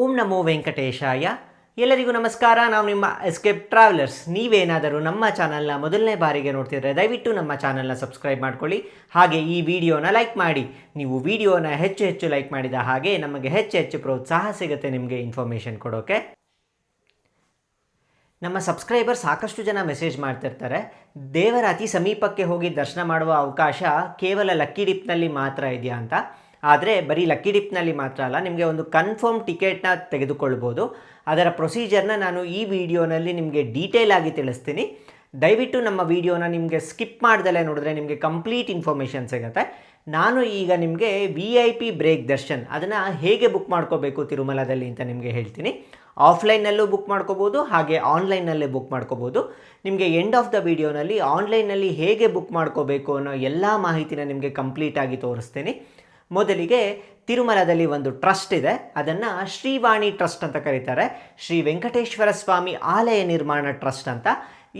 ಓಂ ನಮೋ ವೆಂಕಟೇಶಾಯ. ಎಲ್ಲರಿಗೂ ನಮಸ್ಕಾರ. ನಾವು ನಿಮ್ಮ ಎಸ್ಕೇಪ್ ಟ್ರಾವೆಲರ್ಸ್ ನೀವೇನಾದರೂ ನಮ್ಮ ಚಾನಲ್ನ ಮೊದಲನೇ ಬಾರಿಗೆ ನೋಡ್ತಿದ್ರೆ ದಯವಿಟ್ಟು ನಮ್ಮ ಚಾನಲ್ನ ಸಬ್ಸ್ಕ್ರೈಬ್ ಮಾಡ್ಕೊಳ್ಳಿ. ಹಾಗೆ ಈ ವಿಡಿಯೋನ ಲೈಕ್ ಮಾಡಿ. ನೀವು ವಿಡಿಯೋನ ಹೆಚ್ಚು ಹೆಚ್ಚು ಲೈಕ್ ಮಾಡಿದ ಹಾಗೆ ನಮಗೆ ಹೆಚ್ಚು ಹೆಚ್ಚು ಪ್ರೋತ್ಸಾಹ ಸಿಗುತ್ತೆ ನಿಮಗೆ ಇನ್ಫಾರ್ಮೇಷನ್ ಕೊಡೋಕೆ. ನಮ್ಮ ಸಬ್ಸ್ಕ್ರೈಬರ್ ಸಾಕಷ್ಟು ಜನ ಮೆಸೇಜ್ ಮಾಡ್ತಿರ್ತಾರೆ. ದೇವರ ಅತಿ ಸಮೀಪಕ್ಕೆ ಹೋಗಿ ದರ್ಶನ ಮಾಡುವ ಅವಕಾಶ ಕೇವಲ ಲಕ್ಕಿ ಡಿಪ್ನಲ್ಲಿ ಮಾತ್ರ ಇದೆಯಾ ಅಂತ. ಆದರೆ ಬರೀ ಲಕ್ಕಿ ಡಿಪ್ನಲ್ಲಿ ಮಾತ್ರ ಅಲ್ಲ, ನಿಮಗೆ ಒಂದು ಕನ್ಫರ್ಮ್ ಟಿಕೆಟ್ನ ತೆಗೆದುಕೊಳ್ಬೋದು. ಅದರ ಪ್ರೊಸೀಜರ್ನ ನಾನು ಈ ವಿಡಿಯೋನಲ್ಲಿ ನಿಮಗೆ ಡೀಟೇಲ್ ಆಗಿ ತಿಳಿಸ್ತೀನಿ. ದಯವಿಟ್ಟು ನಮ್ಮ ವಿಡಿಯೋನ ನಿಮಗೆ ಸ್ಕಿಪ್ ಮಾಡ್ದಲೇ ನೋಡಿದ್ರೆ ನಿಮಗೆ ಕಂಪ್ಲೀಟ್ ಇನ್ಫಾರ್ಮೇಷನ್ ಸಿಗುತ್ತೆ. ನಾನು ಈಗ ನಿಮಗೆ V I P break darshan, ಅದನ್ನು ಹೇಗೆ ಬುಕ್ ಮಾಡ್ಕೋಬೇಕು ತಿರುಮಲದಲ್ಲಿ ಅಂತ ನಿಮಗೆ ಹೇಳ್ತೀನಿ. ಆಫ್ಲೈನಲ್ಲೂ ಬುಕ್ ಮಾಡ್ಕೋಬೋದು, ಹಾಗೆ ಆನ್ಲೈನ್ನಲ್ಲೇ ಬುಕ್ ಮಾಡ್ಕೋಬೋದು. ನಿಮಗೆ ಎಂಡ್ ಆಫ್ ದ ವಿಡಿಯೋನಲ್ಲಿ ಆನ್ಲೈನಲ್ಲಿ ಹೇಗೆ ಬುಕ್ ಮಾಡ್ಕೋಬೇಕು ಅನ್ನೋ ಎಲ್ಲ ಮಾಹಿತಿನ ನಿಮಗೆ ಕಂಪ್ಲೀಟಾಗಿ ತೋರಿಸ್ತೀನಿ. ಮೊದಲಿಗೆ ತಿರುಮಲದಲ್ಲಿ ಒಂದು ಟ್ರಸ್ಟ್ ಇದೆ. ಅದನ್ನು ಶ್ರೀವಾಣಿ ಟ್ರಸ್ಟ್ ಅಂತ ಕರೀತಾರೆ. ಶ್ರೀ ವೆಂಕಟೇಶ್ವರ ಸ್ವಾಮಿ ಆಲಯ ನಿರ್ಮಾಣ ಟ್ರಸ್ಟ್ ಅಂತ.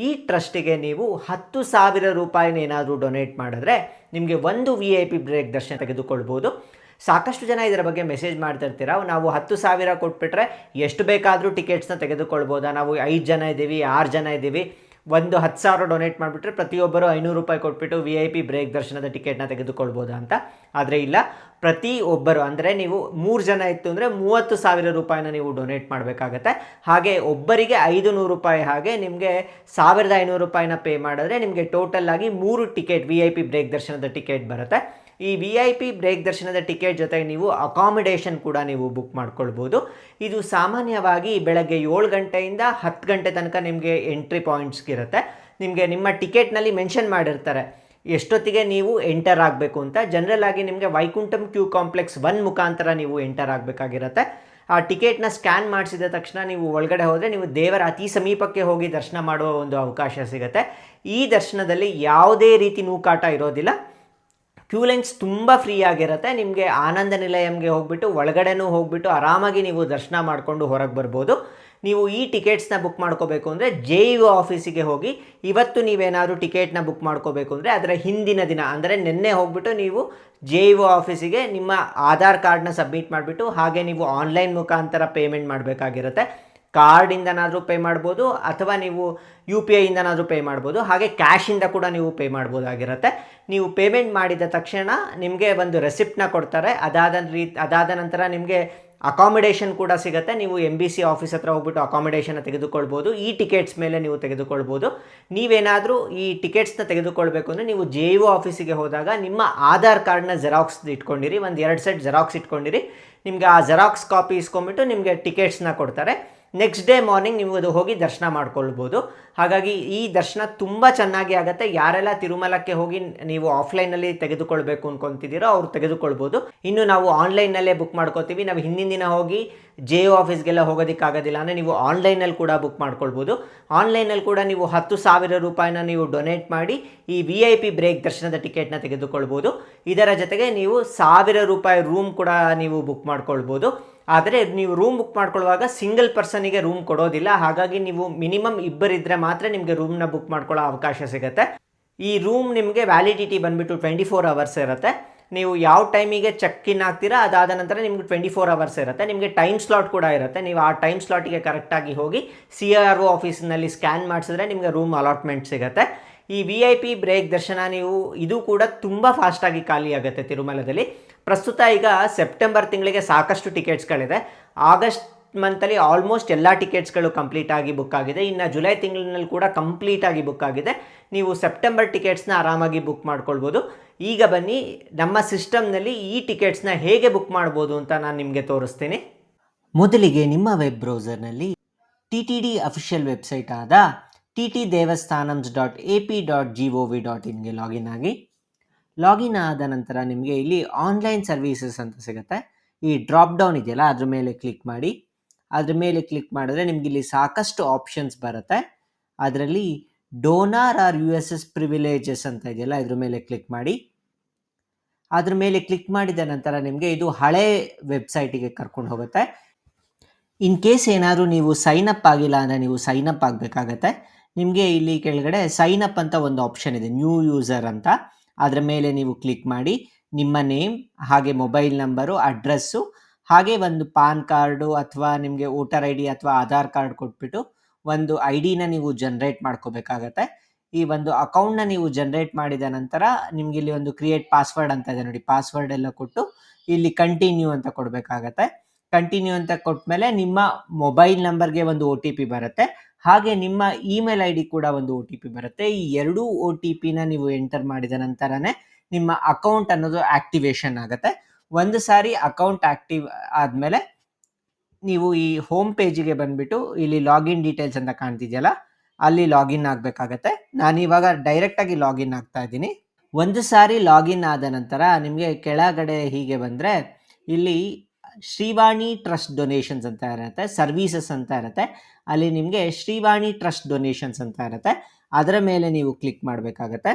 ಈ ಟ್ರಸ್ಟಿಗೆ ನೀವು ಹತ್ತು ಸಾವಿರ ರೂಪಾಯಿನ ಏನಾದರೂ ಡೊನೇಟ್ ಮಾಡಿದ್ರೆ ನಿಮಗೆ ಒಂದು ವಿ ಐ ಪಿ ಬ್ರೇಕ್ ದರ್ಶನ ತೆಗೆದುಕೊಳ್ಬೋದು. ಸಾಕಷ್ಟು ಜನ ಇದರ ಬಗ್ಗೆ ಮೆಸೇಜ್ ಮಾಡ್ತಾ ಇರ್ತೀರಾ? ನಾವು ಹತ್ತು ಸಾವಿರ ಕೊಟ್ಬಿಟ್ರೆ ಎಷ್ಟು ಬೇಕಾದರೂ ಟಿಕೆಟ್ಸ್ನ ತೆಗೆದುಕೊಳ್ಬೋದಾ? ನಾವು ಐದು ಜನ ಇದ್ದೀವಿ, ಆರು ಜನ ಇದ್ದೀವಿ. ಒಂದು ಹತ್ತು ಸಾವಿರ ಡೊನೇಟ್ ಮಾಡಿಬಿಟ್ರೆ ಪ್ರತಿಯೊಬ್ಬರು ಐನೂರು ರೂಪಾಯಿ ಕೊಟ್ಬಿಟ್ಟು ವಿ ಐ ಪಿ ಬ್ರೇಕ್ ದರ್ಶನದ ಟಿಕೆಟ್ನ ತೆಗೆದುಕೊಳ್ಬೋದು ಅಂತ? ಆದರೆ ಇಲ್ಲ. ಪ್ರತಿ ಒಬ್ಬರು, ಅಂದರೆ ನೀವು ಮೂರು ಜನ ಇತ್ತು ಅಂದರೆ ಮೂವತ್ತು ಸಾವಿರ ರೂಪಾಯಿನ ನೀವು ಡೊನೇಟ್ ಮಾಡಬೇಕಾಗತ್ತೆ. ಹಾಗೆ ಒಬ್ಬರಿಗೆ ಐದು ನೂರು ರೂಪಾಯಿ ಹಾಗೆ ನಿಮಗೆ ಸಾವಿರದ ಐನೂರು ರೂಪಾಯಿನ ಪೇ ಮಾಡಿದ್ರೆ ನಿಮಗೆ ಟೋಟಲ್ ಆಗಿ ಮೂರು ticket V I P break ದರ್ಶನದ ಟಿಕೆಟ್ ಬರುತ್ತೆ. ಈ ವಿ ಐ ಪಿ ಬ್ರೇಕ್ ದರ್ಶನದ ಟಿಕೆಟ್ ಜೊತೆಗೆ ನೀವು ಅಕಾಮಿಡೇಷನ್ ಕೂಡ ನೀವು ಬುಕ್ ಮಾಡ್ಕೊಳ್ಬೋದು. ಇದು ಸಾಮಾನ್ಯವಾಗಿ ಬೆಳಗ್ಗೆ ಏಳು ಗಂಟೆಯಿಂದ ಹತ್ತು ಗಂಟೆ ತನಕ ನಿಮಗೆ ಎಂಟ್ರಿ ಪಾಯಿಂಟ್ಸ್ಗಿರುತ್ತೆ ನಿಮಗೆ ನಿಮ್ಮ ಟಿಕೆಟ್ನಲ್ಲಿ ಮೆನ್ಷನ್ ಮಾಡಿರ್ತಾರೆ. ಎಷ್ಟೊತ್ತಿಗೆ ನೀವು ಎಂಟರ್ ಆಗಬೇಕು ಅಂತ. ಜನರಲ್ ಆಗಿ ನಿಮಗೆ ವೈಕುಂಠಂ ಕ್ಯೂ ಕಾಂಪ್ಲೆಕ್ಸ್ ಒನ್ ಮುಖಾಂತರ ನೀವು ಎಂಟರ್ ಆಗಬೇಕಾಗಿರುತ್ತೆ. ಆ ಟಿಕೆಟ್ನ ಸ್ಕ್ಯಾನ್ ಮಾಡಿಸಿದ ತಕ್ಷಣ ನೀವು ಒಳಗಡೆ ಹೋದರೆ ನೀವು ದೇವರ ಅತಿ ಸಮೀಪಕ್ಕೆ ಹೋಗಿ ದರ್ಶನ ಮಾಡುವ ಒಂದು ಅವಕಾಶ ಸಿಗುತ್ತೆ. ಈ ದರ್ಶನದಲ್ಲಿ ಯಾವುದೇ ರೀತಿ ನೂಕಾಟ ಇರೋದಿಲ್ಲ. ಕ್ಯೂ ಲೈನ್ಸ್ ತುಂಬ ಫ್ರೀ ಆಗಿರುತ್ತೆ. ನಿಮಗೆ ಆನಂದ ನಿಲಯಂಗೆ ಹೋಗ್ಬಿಟ್ಟು, ಒಳಗಡೆನೂ ಹೋಗ್ಬಿಟ್ಟು ಆರಾಮಾಗಿ ನೀವು ದರ್ಶನ ಮಾಡಿಕೊಂಡು ಹೊರಗೆ ಬರ್ಬೋದು. ನೀವು ಈ ಟಿಕೆಟ್ಸ್ನ ಬುಕ್ ಮಾಡ್ಕೋಬೇಕು ಅಂದರೆ ಜೆ ಯು ಆಫೀಸಿಗೆ ಹೋಗಿ, ಇವತ್ತು ನೀವೇನಾದರೂ ಟಿಕೆಟ್ನ ಬುಕ್ ಮಾಡ್ಕೋಬೇಕು ಅಂದರೆ ಅದರ ಹಿಂದಿನ ದಿನ, ಅಂದರೆ ನಿನ್ನೆ ಹೋಗ್ಬಿಟ್ಟು ನೀವು ಜೆ ಯು ಆಫೀಸಿಗೆ ನಿಮ್ಮ ಆಧಾರ್ ಕಾರ್ಡ್ನ ಸಬ್ಮಿಟ್ ಮಾಡಿಬಿಟ್ಟು, ಹಾಗೆ ನೀವು ಆನ್ಲೈನ್ ಮುಖಾಂತರ ಪೇಮೆಂಟ್ ಮಾಡಬೇಕಾಗಿರುತ್ತೆ. ಕಾರ್ಡಿಂದನಾದರೂ ಪೇ ಮಾಡ್ಬೋದು ಅಥವಾ ನೀವು ಯು ಪಿ ಐಯಿಂದನಾದರೂ ಪೇ ಮಾಡ್ಬೋದು. ಹಾಗೆ ಕ್ಯಾಶಿಂದ ಕೂಡ ನೀವು ಪೇ ಮಾಡ್ಬೋದಾಗಿರುತ್ತೆ. ನೀವು ಪೇಮೆಂಟ್ ಮಾಡಿದ ತಕ್ಷಣ ನಿಮಗೆ ಒಂದು ರೆಸಿಪ್ಟನ್ನ ಕೊಡ್ತಾರೆ. ಅದಾದ ರೀತಿ, ಅದಾದ ನಂತರ ನಿಮಗೆ ಅಕಾಮಿಡೇಷನ್ ಕೂಡ ಸಿಗುತ್ತೆ. ನೀವು ಎಂ ಬಿ ಸಿ ಆಫೀಸ್ ಹತ್ರ ಹೋಗ್ಬಿಟ್ಟು ಅಕಾಮಿಡೇಷನ್ನ ತೆಗೆದುಕೊಳ್ಬೋದು. ಈ ಟಿಕೆಟ್ಸ್ ಮೇಲೆ ನೀವು ತೆಗೆದುಕೊಳ್ಬೋದು. ನೀವೇನಾದರೂ ಈ ಟಿಕೆಟ್ಸ್ನ ತೆಗೆದುಕೊಳ್ಬೇಕು ಅಂದರೆ ನೀವು ಜೆ ಯು ಆಫೀಸಿಗೆ ಹೋದಾಗ ನಿಮ್ಮ ಆಧಾರ್ ಕಾರ್ಡ್ನ ಜೆರಾಕ್ಸ್ ಇಟ್ಕೊಂಡಿರಿ. ಒಂದು ಎರಡು ಸೆಟ್ ಜೆರಾಕ್ಸ್ ಇಟ್ಕೊಂಡಿರಿ. ನಿಮಗೆ ಆ ಜೆರಾಕ್ಸ್ ಕಾಪಿ ಇಸ್ಕೊಂಬಿಟ್ಟು ನಿಮಗೆ ಟಿಕೆಟ್ಸ್ನ ಕೊಡ್ತಾರೆ. ನೆಕ್ಸ್ಟ್ ಡೇ ಮಾರ್ನಿಂಗ್ ನೀವು ಅದು ಹೋಗಿ ದರ್ಶನ ಮಾಡ್ಕೊಳ್ಬೋದು. ಹಾಗಾಗಿ ಈ ದರ್ಶನ ತುಂಬ ಚೆನ್ನಾಗಿ ಆಗುತ್ತೆ. ಯಾರೆಲ್ಲ ತಿರುಮಲಕ್ಕೆ ಹೋಗಿ ನೀವು ಆಫ್ಲೈನಲ್ಲಿ ತೆಗೆದುಕೊಳ್ಬೇಕು ಅನ್ಕೊಂತಿದ್ದೀರೋ ಅವ್ರು ತೆಗೆದುಕೊಳ್ಬೋದು. ಇನ್ನು ನಾವು ಆನ್ಲೈನಲ್ಲೇ ಬುಕ್ ಮಾಡ್ಕೋತೀವಿ. ನಾವು ಹಿಂದಿನ ದಿನ ಹೋಗಿ ಜೆ ಒ ಆಫೀಸ್ಗೆಲ್ಲ ಹೋಗೋದಕ್ಕಾಗೋದಿಲ್ಲ ಅಂದರೆ ನೀವು ಆನ್ಲೈನಲ್ಲಿ ಕೂಡ ಬುಕ್ ಮಾಡ್ಕೊಳ್ಬೋದು. ಆನ್ಲೈನಲ್ಲಿ ಕೂಡ ನೀವು ಹತ್ತು ಸಾವಿರ ರೂಪಾಯಿನ ನೀವು ಡೊನೇಟ್ ಮಾಡಿ ಈ ವಿ ಐ ಪಿ ಬ್ರೇಕ್ ದರ್ಶನದ ಟಿಕೆಟ್ನ ತೆಗೆದುಕೊಳ್ಬೋದು. ಇದರ ಜೊತೆಗೆ ನೀವು ಸಾವಿರ ರೂಪಾಯಿ ರೂಮ್ ಕೂಡ ನೀವು ಬುಕ್ ಮಾಡ್ಕೊಳ್ಬೋದು. ಆದರೆ ನೀವು ರೂಮ್ ಬುಕ್ ಮಾಡ್ಕೊಳ್ಳುವಾಗ ಸಿಂಗಲ್ ಪರ್ಸನಿಗೆ ರೂಮ್ ಕೊಡೋದಿಲ್ಲ. ಹಾಗಾಗಿ ನೀವು ಮಿನಿಮಮ್ ಇಬ್ಬರಿದ್ದರೆ ಮಾತ್ರ ನಿಮಗೆ ರೂಮ್ನ ಬುಕ್ ಮಾಡ್ಕೊಳ್ಳೋ ಅವಕಾಶ ಸಿಗುತ್ತೆ. ಈ ರೂಮ್ ನಿಮಗೆ ವ್ಯಾಲಿಡಿಟಿ ಬಂದುಬಿಟ್ಟು ಟ್ವೆಂಟಿ ಫೋರ್ ಅವರ್ಸ್ ಇರುತ್ತೆ. ನೀವು ಯಾವ ಟೈಮಿಗೆ ಚೆಕ್ ಇನ್ ಆಗ್ತೀರಾ, ಅದಾದ ನಂತರ ನಿಮ್ಗೆ ಟ್ವೆಂಟಿ ಫೋರ್ ಅವರ್ಸ್ ಇರುತ್ತೆ. ನಿಮಗೆ ಟೈಮ್ ಸ್ಲಾಟ್ ಕೂಡ ಇರುತ್ತೆ. ನೀವು ಆ ಟೈಮ್ ಸ್ಲಾಟಿಗೆ ಕರೆಕ್ಟಾಗಿ ಹೋಗಿ ಸಿ ಆರ್ ಒ ಆಫೀಸ್ನಲ್ಲಿ ಸ್ಕ್ಯಾನ್ ಮಾಡಿಸಿದ್ರೆ ನಿಮಗೆ ರೂಮ್ ಅಲಾಟ್ಮೆಂಟ್ ಸಿಗುತ್ತೆ. ಈ ವಿ ಐ ಪಿ ಬ್ರೇಕ್ ದರ್ಶನ ನೀವು ಇದು ಕೂಡ ತುಂಬ ಫಾಸ್ಟಾಗಿ ಖಾಲಿ ಆಗುತ್ತೆ ತಿರುಮಲದಲ್ಲಿ. ಪ್ರಸ್ತುತ ಈಗ ಸೆಪ್ಟೆಂಬರ್ ತಿಂಗಳಿಗೆ ಸಾಕಷ್ಟು ಟಿಕೆಟ್ಸ್ಗಳಿದೆ ಆಗಸ್ಟ್ ಮಂತಲ್ಲಿ ಆಲ್ಮೋಸ್ಟ್ ಎಲ್ಲ ಟಿಕೆಟ್ಸ್ಗಳು ಕಂಪ್ಲೀಟ್ ಆಗಿ ಬುಕ್ ಆಗಿದೆ. ಇನ್ನು ಜುಲೈ ತಿಂಗಳಿನಲ್ಲಿ ಕೂಡ ಕಂಪ್ಲೀಟ್ ಆಗಿ ಬುಕ್ ಆಗಿದೆ. ನೀವು ಸೆಪ್ಟೆಂಬರ್ ಟಿಕೆಟ್ಸ್ನ ಆರಾಮಾಗಿ ಬುಕ್ ಮಾಡ್ಕೊಳ್ಬೋದು. ಈಗ ಬನ್ನಿ, ನಮ್ಮ ಸಿಸ್ಟಮ್ನಲ್ಲಿ ಈ ಟಿಕೆಟ್ಸ್ನ ಹೇಗೆ ಬುಕ್ ಮಾಡ್ಬೋದು ಅಂತ ನಾನು ನಿಮಗೆ ತೋರಿಸ್ತೀನಿ. ಮೊದಲಿಗೆ ನಿಮ್ಮ web ಬ್ರೌಸರ್ನಲ್ಲಿ T T D official website ಆದ T T devasthanams dot A P dot G O V dot ಇನ್ಗೆ ಲಾಗಿನ್ ಆಗಿ. ಲಾಗಿನ್ ಆದ ನಂತರ ನಿಮಗೆ ಇಲ್ಲಿ ಆನ್ಲೈನ್ ಸರ್ವೀಸಸ್ ಅಂತ ಸಿಗುತ್ತೆ. ಈ ಡ್ರಾಪ್ ಡೌನ್ ಇದೆಯಲ್ಲ, ಅದ್ರ ಮೇಲೆ ಕ್ಲಿಕ್ ಮಾಡಿ. ಅದ್ರ ಮೇಲೆ ಕ್ಲಿಕ್ ಮಾಡಿದ್ರೆ ನಿಮ್ಗೆ ಇಲ್ಲಿ ಸಾಕಷ್ಟು ಆಪ್ಷನ್ಸ್ ಬರುತ್ತೆ. ಅದರಲ್ಲಿ donor R U S S privileges ಅಂತ ಇದೆಯಲ್ಲ, ಇದ್ರ ಮೇಲೆ ಕ್ಲಿಕ್ ಮಾಡಿ. ಅದ್ರ ಮೇಲೆ ಕ್ಲಿಕ್ ಮಾಡಿದ ನಂತರ ನಿಮಗೆ ಇದು ಹಳೆ ವೆಬ್ಸೈಟಿಗೆ ಕರ್ಕೊಂಡು ಹೋಗುತ್ತೆ. ಇನ್ ಕೇಸ್ ಏನಾದರೂ ನೀವು ಸೈನ್ ಅಪ್ ಆಗಿಲ್ಲ ಅಂದರೆ ನೀವು ಸೈನ್ ಅಪ್ ಆಗಬೇಕಾಗತ್ತೆ. ನಿಮಗೆ ಇಲ್ಲಿ ಕೆಳಗಡೆ ಸೈನ್ ಅಪ್ ಅಂತ ಒಂದು ಆಪ್ಷನ್ ಇದೆ ನ್ಯೂ ಯೂಸರ್ ಅಂತ. ಅದರ ಮೇಲೆ ನೀವು ಕ್ಲಿಕ್ ಮಾಡಿ, ನಿಮ್ಮ ನೇಮ್ ಹಾಗೆ ಮೊಬೈಲ್ ನಂಬರು ಅಡ್ರೆಸ್ಸು ಹಾಗೆ ಒಂದು ಪಾನ್ ಕಾರ್ಡು ಅಥವಾ ನಿಮಗೆ ವೋಟರ್ ಐ ಡಿ ಅಥವಾ ಆಧಾರ್ ಕಾರ್ಡ್ ಕೊಟ್ಬಿಟ್ಟು ಒಂದು ಐ ಡಿನ ನೀವು ಜನ್ರೇಟ್ ಮಾಡ್ಕೋಬೇಕಾಗತ್ತೆ. ಈ ಒಂದು ಅಕೌಂಟ್ನ ನೀವು ಜನ್ರೇಟ್ ಮಾಡಿದ ನಂತರ ನಿಮ್ಗೆ ಇಲ್ಲಿ ಒಂದು ಕ್ರಿಯೇಟ್ ಪಾಸ್ವರ್ಡ್ ಅಂತ ಇದೆ ನೋಡಿ ಪಾಸ್ವರ್ಡ್ ಎಲ್ಲ ಕೊಟ್ಟು ಇಲ್ಲಿ ಕಂಟಿನ್ಯೂ ಅಂತ ಕೊಡಬೇಕಾಗತ್ತೆ. ಕಂಟಿನ್ಯೂ ಅಂತ ಕೊಟ್ಟ ಮೇಲೆ ನಿಮ್ಮ ಮೊಬೈಲ್ ನಂಬರ್ಗೆ ಒಂದು ಒ ಟಿ ಪಿ ಬರುತ್ತೆ. ಹಾಗೆ ನಿಮ್ಮ ಇಮೇಲ್ ಐ ಡಿ ಕೂಡ ಒಂದು ಒ ಟಿ ಪಿ ಬರುತ್ತೆ. ಈ ಎರಡೂ ಒ ಟಿ ಪಿನ ನೀವು ಎಂಟರ್ ಮಾಡಿದ ನಂತರನೇ ನಿಮ್ಮ ಅಕೌಂಟ್ ಅನ್ನೋದು ಆಕ್ಟಿವೇಶನ್ ಆಗುತ್ತೆ. ಒಂದು ಸಾರಿ ಅಕೌಂಟ್ ಆಕ್ಟಿವ್ ಆದಮೇಲೆ ನೀವು ಈ ಹೋಮ್ ಪೇಜಿಗೆ ಬಂದ್ಬಿಟ್ಟು ಇಲ್ಲಿ ಲಾಗಿನ್ ಡೀಟೇಲ್ಸ್ ಅಂತ ಕಾಣ್ತಿದೆಯಲ್ಲ, ಅಲ್ಲಿ ಲಾಗಿನ್ ಆಗಬೇಕಾಗತ್ತೆ. ನಾನು ಇವಾಗ ಡೈರೆಕ್ಟಾಗಿ ಲಾಗಿನ್ ಆಗ್ತಾ ಇದ್ದೀನಿ. ಒಂದು ಸಾರಿ ಲಾಗಿನ್ ಆದ ನಂತರ ನಿಮಗೆ ಕೆಳಗಡೆ ಹೀಗೆ ಬಂದರೆ ಇಲ್ಲಿ ಶ್ರೀವಾಣಿ ಟ್ರಸ್ಟ್ ಡೊನೇಷನ್ಸ್ ಅಂತ ಇರುತ್ತೆ, ಸರ್ವೀಸಸ್ ಅಂತ ಇರುತ್ತೆ. ಅಲ್ಲಿ ನಿಮಗೆ ಶ್ರೀವಾಣಿ ಟ್ರಸ್ಟ್ ಡೊನೇಷನ್ಸ್ ಅಂತ ಇರುತ್ತೆ. ಅದರ ಮೇಲೆ ನೀವು ಕ್ಲಿಕ್ ಮಾಡಬೇಕಾಗತ್ತೆ.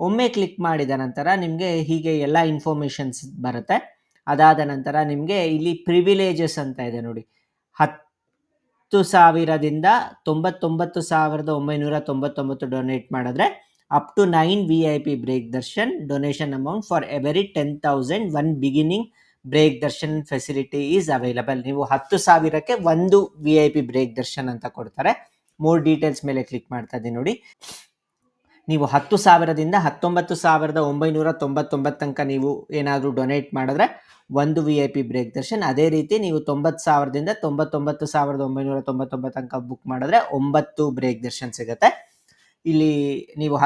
ಒಮ್ಮೆ ಕ್ಲಿಕ್ ಮಾಡಿದ ನಂತರ ನಿಮಗೆ ಹೀಗೆ ಎಲ್ಲ ಇನ್ಫಾರ್ಮೇಷನ್ಸ್ ಬರುತ್ತೆ. ಅದಾದ ನಂತರ ನಿಮಗೆ ಇಲ್ಲಿ ಪ್ರಿವಿಲೇಜಸ್ ಅಂತ ಇದೆ ನೋಡಿ. ಹತ್ತು ಸಾವಿರದಿಂದ ತೊಂಬತ್ತೊಂಬತ್ತು ಸಾವಿರದ ಒಂಬೈನೂರ ತೊಂಬತ್ತೊಂಬತ್ತು ಡೊನೇಟ್ ಮಾಡಿದ್ರೆ up to nine V I P break darshan donation amount for every ten thousand one beginning break darshan facility is available ನೀವು ಹತ್ತು ಸಾವಿರಕ್ಕೆ ಒಂದು V I P break darshan ಅಂತ ಕೊಡ್ತಾರೆ. ಮೋರ್ ಡೀಟೇಲ್ಸ್ ಮೇಲೆ ಕ್ಲಿಕ್ ಮಾಡ್ತಾ ಇದ್ದೀನಿ ನೋಡಿ. ನೀವು ಹತ್ತು ಸಾವಿರದಿಂದ ಹತ್ತೊಂಬತ್ತು ಸಾವಿರದ ಒಂಬೈನೂರ ತೊಂಬತ್ತೊಂಬತ್ತು ತನಕ ನೀವು ಏನಾದರೂ ಡೊನೇಟ್ ಮಾಡಿದ್ರೆ ಒಂದು V I P break darshan. ಅದೇ ರೀತಿ ನೀವು ತೊಂಬತ್ತು ಸಾವಿರದಿಂದ ತೊಂಬತ್ತೊಂಬತ್ತು ಸಾವಿರದ ಒಂಬೈನೂರ ತೊಂಬತ್ತೊಂಬತ್ತು ತನಕ ಬುಕ್ ಮಾಡಿದ್ರೆ ಒಂಬತ್ತು ಬ್ರೇಕ್ ದರ್ಶನ್ ಸಿಗುತ್ತೆ. ಇಲ್ಲಿ ನೀವು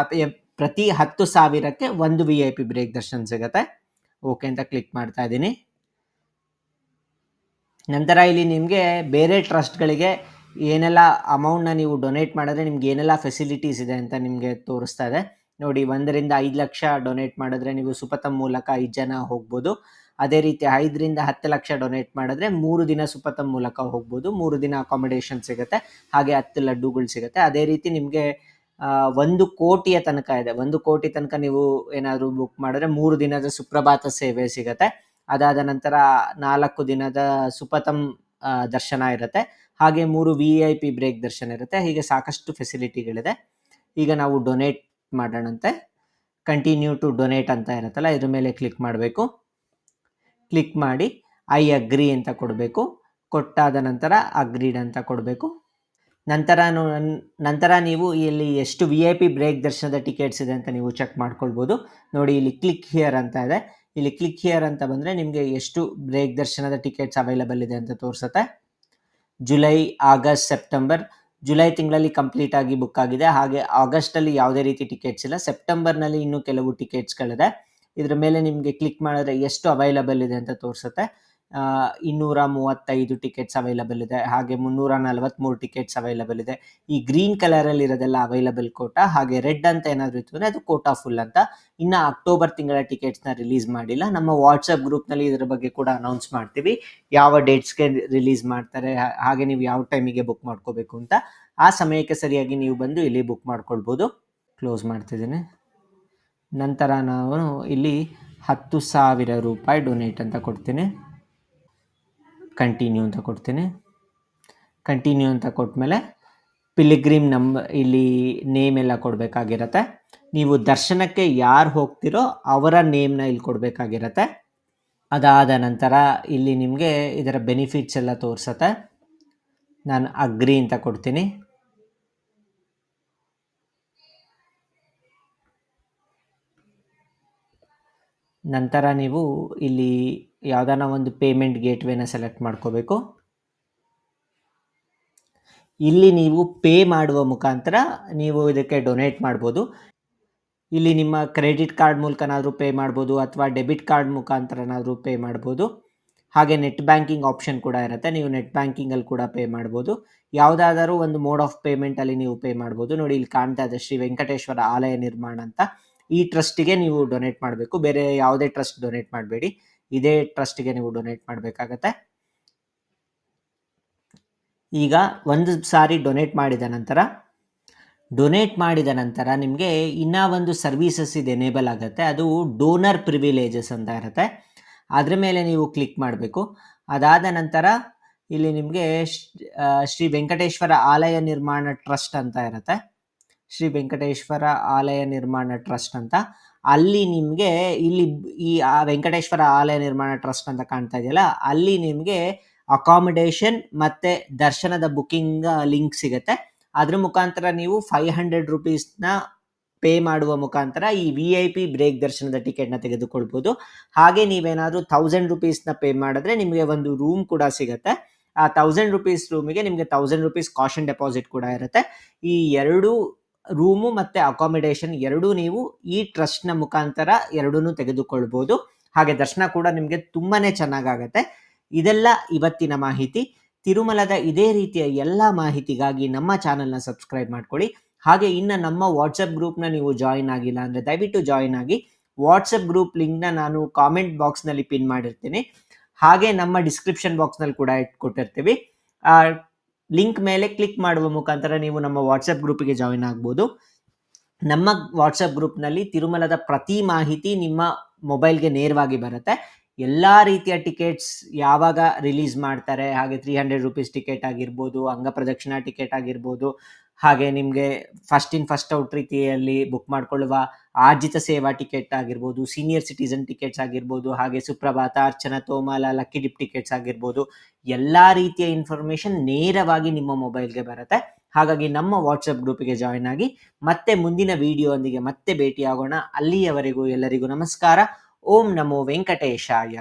ಪ್ರತಿ ಹತ್ತು ಸಾವಿರಕ್ಕೆ ಒಂದು V I P break darshan ಸಿಗುತ್ತೆ. ಓಕೆ ಅಂತ ಕ್ಲಿಕ್ ಮಾಡ್ತಾ ಇದ್ದೀನಿ. ನಂತರ ಇಲ್ಲಿ ನಿಮಗೆ ಬೇರೆ ಟ್ರಸ್ಟ್ಗಳಿಗೆ ಏನೆಲ್ಲ ಅಮೌಂಟ್ನ ನೀವು ಡೊನೇಟ್ ಮಾಡಿದ್ರೆ ನಿಮ್ಗೆ ಏನೆಲ್ಲ ಫೆಸಿಲಿಟೀಸ್ ಇದೆ ಅಂತ ನಿಮಗೆ ತೋರಿಸ್ತಾ ಇದೆ. ನೋಡಿ, ಒಂದರಿಂದ ಐದು ಲಕ್ಷ ಡೊನೇಟ್ ಮಾಡಿದ್ರೆ ನೀವು ಸುಪಥಮ್ ಮೂಲಕ ಐದು ಜನ ಹೋಗ್ಬೋದು. ಅದೇ ರೀತಿ ಐದರಿಂದ ಹತ್ತು ಲಕ್ಷ ಡೊನೇಟ್ ಮಾಡಿದ್ರೆ ಮೂರು ದಿನ ಸುಪಥಮ್ ಮೂಲಕ ಹೋಗ್ಬೋದು. ಮೂರು ದಿನ ಅಕಾಮಿಡೇಷನ್ ಸಿಗುತ್ತೆ. ಹಾಗೆ ಹತ್ತು ಲಡ್ಡುಗಳು ಸಿಗುತ್ತೆ. ಅದೇ ರೀತಿ ನಿಮಗೆ ಒಂದು ಕೋಟಿಯ ತನಕ ಇದೆ. ಒಂದು ಕೋಟಿ ತನಕ ನೀವು ಏನಾದರೂ ಬುಕ್ ಮಾಡಿದ್ರೆ ಮೂರು ದಿನದ ಸುಪ್ರಭಾತ ಸೇವೆ ಸಿಗುತ್ತೆ. ಅದಾದ ನಂತರ ನಾಲ್ಕು ದಿನದ ಸುಪಥಮ್ ದರ್ಶನ ಇರುತ್ತೆ. ಹಾಗೆ ಮೂರು ವಿ ಐ ಪಿ ಬ್ರೇಕ್ ದರ್ಶನ ಇರುತ್ತೆ. ಹೀಗೆ ಸಾಕಷ್ಟು ಫೆಸಿಲಿಟಿಗಳಿದೆ ಈಗ ನಾವು ಡೊನೇಟ್ ಮಾಡೋಣಂತೆ. ಕಂಟಿನ್ಯೂ ಟು ಡೊನೇಟ್ ಅಂತ ಇರುತ್ತಲ್ಲ, ಇದ್ರ ಮೇಲೆ ಕ್ಲಿಕ್ ಮಾಡಬೇಕು. ಕ್ಲಿಕ್ ಮಾಡಿ ಐ ಅಗ್ರಿ ಅಂತ ಕೊಡಬೇಕು. ಕೊಟ್ಟಾದ ನಂತರ ಅಗ್ರೀಡ್ ಅಂತ ಕೊಡಬೇಕು. ನಂತರ ನಂತರ ನೀವು ಇಲ್ಲಿ ಎಷ್ಟು ವಿ ಐ ಪಿ ಬ್ರೇಕ್ ದರ್ಶನದ ಟಿಕೆಟ್ಸ್ ಇದೆ ಅಂತ ನೀವು ಚೆಕ್ ಮಾಡ್ಕೊಳ್ಬೋದು. ನೋಡಿ, ಇಲ್ಲಿ ಕ್ಲಿಕ್ ಹಿಯರ್ ಅಂತ ಇದೆ. ಇಲ್ಲಿ ಕ್ಲಿಕ್ ಹಿಯರ್ ಅಂತ ಬಂದರೆ ನಿಮಗೆ ಎಷ್ಟು ಬ್ರೇಕ್ ದರ್ಶನದ ಟಿಕೆಟ್ಸ್ ಅವೈಲಬಲ್ ಇದೆ ಅಂತ ತೋರಿಸುತ್ತೆ. July, August, September. ಜುಲೈ ತಿಂಗಳಲ್ಲಿ ಕಂಪ್ಲೀಟ್ ಆಗಿ ಬುಕ್ ಆಗಿದೆ. ಹಾಗೆ ಆಗಸ್ಟಲ್ಲಿ ಯಾವುದೇ ರೀತಿ ಟಿಕೆಟ್ಸ್ ಇಲ್ಲ. ಸೆಪ್ಟೆಂಬರ್ನಲ್ಲಿ ಇನ್ನೂ ಕೆಲವು ಟಿಕೆಟ್ಸ್ಗಳಿದೆ ಇದರ ಮೇಲೆ ನಿಮಗೆ ಕ್ಲಿಕ್ ಮಾಡಿದ್ರೆ ಎಷ್ಟು ಅವೈಲಬಲ್ ಇದೆ ಅಂತ ತೋರಿಸುತ್ತೆ. ಇನ್ನೂರ ಮೂವತ್ತೈದು ಟಿಕೆಟ್ಸ್ ಅವೈಲಬಲ್ ಇದೆ. ಹಾಗೆ ಮುನ್ನೂರ ನಲವತ್ತ್ಮೂರು ಟಿಕೆಟ್ಸ್ ಅವೈಲಬಲ್ ಇದೆ. ಈ ಗ್ರೀನ್ ಕಲರಲ್ಲಿ ಇರೋದೆಲ್ಲ ಅವೈಲಬಲ್ ಕೋಟಾ ಹಾಗೆ ರೆಡ್ ಅಂತ ಏನಾದರೂ ಇತ್ತು ಅಂದರೆ ಅದು ಕೋಟಾ ಫುಲ್ ಅಂತ. ಇನ್ನು ಅಕ್ಟೋಬರ್ ತಿಂಗಳ ಟಿಕೆಟ್ಸ್ನ ರಿಲೀಸ್ ಮಾಡಿಲ್ಲ. ನಮ್ಮ ವಾಟ್ಸಪ್ ಗ್ರೂಪ್ನಲ್ಲಿ ಇದರ ಬಗ್ಗೆ ಕೂಡ ಅನೌನ್ಸ್ ಮಾಡ್ತೀವಿ. ಯಾವ ಡೇಟ್ಸ್ಗೆ ರಿಲೀಸ್ ಮಾಡ್ತಾರೆ ಹಾಗೆ ನೀವು ಯಾವ ಟೈಮಿಗೆ ಬುಕ್ ಮಾಡ್ಕೋಬೇಕು ಅಂತ. ಆ ಸಮಯಕ್ಕೆ ಸರಿಯಾಗಿ ನೀವು ಬಂದು ಇಲ್ಲಿ ಬುಕ್ ಮಾಡ್ಕೊಳ್ಬೋದು. ಕ್ಲೋಸ್ ಮಾಡ್ತಿದ್ದೀನಿ. ನಂತರ ನಾನು ಇಲ್ಲಿ ಹತ್ತು ಸಾವಿರ ರೂಪಾಯಿ ಡೊನೇಟ್ ಅಂತ ಕೊಡ್ತೀನಿ. ಕಂಟಿನ್ಯೂ ಅಂತ ಕೊಡ್ತೀನಿ. ಕಂಟಿನ್ಯೂ ಅಂತ ಕೊಟ್ಮೇಲೆ ಪಿಲಿಗ್ರಿಮ್ ನಂಬ ಇಲ್ಲಿ ನೇಮ್ ಎಲ್ಲ ಕೊಡಬೇಕಾಗಿರತ್ತೆ. ನೀವು ದರ್ಶನಕ್ಕೆ ಯಾರು ಹೋಗ್ತಿರೋ ಅವರ ನೇಮ್ನ ಇಲ್ಲಿ ಕೊಡಬೇಕಾಗಿರತ್ತೆ. ಅದಾದ ನಂತರ ಇಲ್ಲಿ ನಿಮಗೆ ಇದರ ಬೆನಿಫಿಟ್ಸ್ ಎಲ್ಲ ತೋರಿಸತ್ತೆ. ನಾನು ಅಗ್ರಿ ಅಂತ ಕೊಡ್ತೀನಿ. ನಂತರ ನೀವು ಇಲ್ಲಿ ಯಾವ್ದಾನ ಒಂದು ಪೇಮೆಂಟ್ ಗೇಟ್ವೇನ ಸೆಲೆಕ್ಟ್ ಮಾಡ್ಕೋಬೇಕು. ಇಲ್ಲಿ ನೀವು ಪೇ ಮಾಡುವ ಮುಖಾಂತರ ನೀವು ಇದಕ್ಕೆ ಡೊನೇಟ್ ಮಾಡ್ಬೋದು. ಇಲ್ಲಿ ನಿಮ್ಮ ಕ್ರೆಡಿಟ್ ಕಾರ್ಡ್ ಮೂಲಕನಾದರೂ ಪೇ ಮಾಡ್ಬೋದು ಅಥವಾ ಡೆಬಿಟ್ ಕಾರ್ಡ್ ಮುಖಾಂತರನಾದರೂ ಪೇ ಮಾಡ್ಬೋದು. ಹಾಗೆ ನೆಟ್ ಬ್ಯಾಂಕಿಂಗ್ ಆಪ್ಷನ್ ಕೂಡ ಇರುತ್ತೆ, ನೀವು ನೆಟ್ ಬ್ಯಾಂಕಿಂಗಲ್ಲಿ ಕೂಡ ಪೇ ಮಾಡ್ಬೋದು. ಯಾವುದಾದರೂ ಒಂದು ಮೋಡ್ ಆಫ್ ಪೇಮೆಂಟಲ್ಲಿ ನೀವು ಪೇ ಮಾಡ್ಬೋದು. ನೋಡಿ, ಇಲ್ಲಿ ಕಾಣ್ತಾ ಇದೆ ಶ್ರೀ ವೆಂಕಟೇಶ್ವರ ಆಲಯ ನಿರ್ಮಾಣ ಅಂತ. ಈ ಟ್ರಸ್ಟಿಗೆ ನೀವು ಡೊನೇಟ್ ಮಾಡಬೇಕು. ಬೇರೆ ಯಾವುದೇ ಟ್ರಸ್ಟ್ ಡೊನೇಟ್ ಮಾಡಬೇಡಿ. ಇದೇ ಟ್ರಸ್ಟಿಗೆ ನೀವು ಡೊನೇಟ್ ಮಾಡಬೇಕಾಗತ್ತೆ. ಈಗ ಒಂದು ಸಾರಿ ಡೊನೇಟ್ ಮಾಡಿದ ನಂತರ ಡೊನೇಟ್ ಮಾಡಿದ ನಂತರ ನಿಮಗೆ ಇನ್ನೂ ಒಂದು ಸರ್ವೀಸಸ್ ಇದು ಎನೇಬಲ್ ಆಗುತ್ತೆ. ಅದು ಡೋನರ್ ಪ್ರಿವಿಲೇಜಸ್ ಅಂತ ಇರುತ್ತೆ. ಅದರ ಮೇಲೆ ನೀವು ಕ್ಲಿಕ್ ಮಾಡಬೇಕು. ಅದಾದ ನಂತರ ಇಲ್ಲಿ ನಿಮಗೆ ಶ್ರೀ ವೆಂಕಟೇಶ್ವರ ಆಲಯ ನಿರ್ಮಾಣ ಟ್ರಸ್ಟ್ ಅಂತ ಇರುತ್ತೆ. ಶ್ರೀ ವೆಂಕಟೇಶ್ವರ ಆಲಯ ನಿರ್ಮಾಣ ಟ್ರಸ್ಟ್ ಅಂತ. ಅಲ್ಲಿ ನಿಮಗೆ ಇಲ್ಲಿ ಈ, ಆ ವೆಂಕಟೇಶ್ವರ ಆಲಯ ನಿರ್ಮಾಣ ಟ್ರಸ್ಟ್ ಅಂತ ಕಾಣ್ತಾ ಇದೆಯಲ್ಲ, ಅಲ್ಲಿ ನಿಮಗೆ ಅಕಾಮಿಡೇಷನ್ ಮತ್ತೆ ದರ್ಶನದ ಬುಕಿಂಗ್ ಲಿಂಕ್ ಸಿಗುತ್ತೆ. ಅದ್ರ ಮುಖಾಂತರ ನೀವು ಫೈವ್ ಹಂಡ್ರೆಡ್ ರುಪೀಸ್ನ ಪೇ ಮಾಡುವ ಮುಖಾಂತರ ಈ ವಿ ಐ ಪಿ ಬ್ರೇಕ್ ದರ್ಶನದ ಟಿಕೆಟ್ನ ತೆಗೆದುಕೊಳ್ಬೋದು. ಹಾಗೆ ನೀವೇನಾದರೂ ತೌಸಂಡ್ ರುಪೀಸ್ನ ಪೇ ಮಾಡಿದ್ರೆ ನಿಮಗೆ ಒಂದು ರೂಮ್ ಕೂಡ ಸಿಗುತ್ತೆ. ಆ ತೌಸಂಡ್ ರುಪೀಸ್ ರೂಮಿಗೆ ನಿಮಗೆ ತೌಸಂಡ್ ರುಪೀಸ್ ಕಾಶನ್ ಡೆಪಾಸಿಟ್ ಕೂಡ ಇರುತ್ತೆ. ಈ ಎರಡು ರೂಮು ಮತ್ತು ಅಕಾಮಿಡೇಷನ್ ಎರಡೂ ನೀವು ಈ ಟ್ರಸ್ಟ್ನ ಮುಖಾಂತರ ಎರಡೂ ತೆಗೆದುಕೊಳ್ಬೋದು. ಹಾಗೆ ದರ್ಶನ ಕೂಡ ನಿಮಗೆ ತುಂಬಾ ಚೆನ್ನಾಗಾಗತ್ತೆ. ಇದೆಲ್ಲ ಇವತ್ತಿನ ಮಾಹಿತಿ. ತಿರುಮಲದ ಇದೇ ರೀತಿಯ ಎಲ್ಲ ಮಾಹಿತಿಗಾಗಿ ನಮ್ಮ ಚಾನಲ್ನ ಸಬ್ಸ್ಕ್ರೈಬ್ ಮಾಡ್ಕೊಳ್ಳಿ. ಹಾಗೆ ಇನ್ನು ನಮ್ಮ ವಾಟ್ಸಪ್ ಗ್ರೂಪ್ನ ನೀವು ಜಾಯಿನ್ ಆಗಿಲ್ಲ ಅಂದರೆ ದಯವಿಟ್ಟು ಜಾಯಿನ್ ಆಗಿ ವಾಟ್ಸಪ್ ಗ್ರೂಪ್ ಲಿಂಕ್ನ ನಾನು ಕಾಮೆಂಟ್ ಬಾಕ್ಸ್ನಲ್ಲಿ ಪಿನ್ ಮಾಡಿರ್ತೀನಿ. ಹಾಗೆ ನಮ್ಮ ಡಿಸ್ಕ್ರಿಪ್ಷನ್ ಬಾಕ್ಸ್ನಲ್ಲಿ ಕೂಡ ಇಟ್ಕೊಟ್ಟಿರ್ತೀವಿ. ಲಿಂಕ್ ಮೇಲೆ ಕ್ಲಿಕ್ ಮಾಡುವ ಮುಖಾಂತರ ನೀವು ನಮ್ಮ ವಾಟ್ಸಪ್ ಗ್ರೂಪಿಗೆ ಜಾಯಿನ್ ಆಗ್ಬೋದು. ನಮ್ಮ ವಾಟ್ಸಪ್ ಗ್ರೂಪ್ನಲ್ಲಿ ತಿರುಮಲದ ಪ್ರತಿ ಮಾಹಿತಿ ನಿಮ್ಮ ಮೊಬೈಲ್ಗೆ ನೇರವಾಗಿ ಬರುತ್ತೆ. ಎಲ್ಲ ರೀತಿಯ ಟಿಕೆಟ್ಸ್ ಯಾವಾಗ ರಿಲೀಸ್ ಮಾಡ್ತಾರೆ, ಹಾಗೆ ತ್ರೀ ಹಂಡ್ರೆಡ್ ರುಪೀಸ್ ಟಿಕೆಟ್ ಆಗಿರ್ಬೋದು, ಅಂಗಪ್ರದಕ್ಷಿಣಾ ಟಿಕೆಟ್ ಆಗಿರ್ಬೋದು ಹಾಗೆ ನಿಮಗೆ ಫಸ್ಟ್ ಇನ್ ಫಸ್ಟ್ ಔಟ್ ರೀತಿಯಲ್ಲಿ ಬುಕ್ ಮಾಡಿಕೊಳ್ಳುವ ಆರ್ಜಿತ ಸೇವಾ ಟಿಕೆಟ್ ಆಗಿರ್ಬೋದು ಸೀನಿಯರ್ ಸಿಟಿಸನ್ ಟಿಕೆಟ್ಸ್ ಆಗಿರ್ಬೋದು, ಹಾಗೆ Suprabhata, Archana, Thomala lucky dip tickets ಆಗಿರ್ಬೋದು, ಎಲ್ಲ ರೀತಿಯ ಇನ್ಫಾರ್ಮೇಷನ್ ನೇರವಾಗಿ ನಿಮ್ಮ ಮೊಬೈಲ್ಗೆ ಬರುತ್ತೆ. ಹಾಗಾಗಿ ನಮ್ಮ ವಾಟ್ಸಪ್ ಗ್ರೂಪಿಗೆ ಜಾಯಿನ್ ಆಗಿ ಮತ್ತೆ ಮುಂದಿನ ವಿಡಿಯೋಂದಿಗೆ ಮತ್ತೆ ಭೇಟಿಯಾಗೋಣ. ಅಲ್ಲಿಯವರೆಗೂ ಎಲ್ಲರಿಗೂ ನಮಸ್ಕಾರ. ಓಂ ನಮೋ ವೆಂಕಟೇಶಾಯ.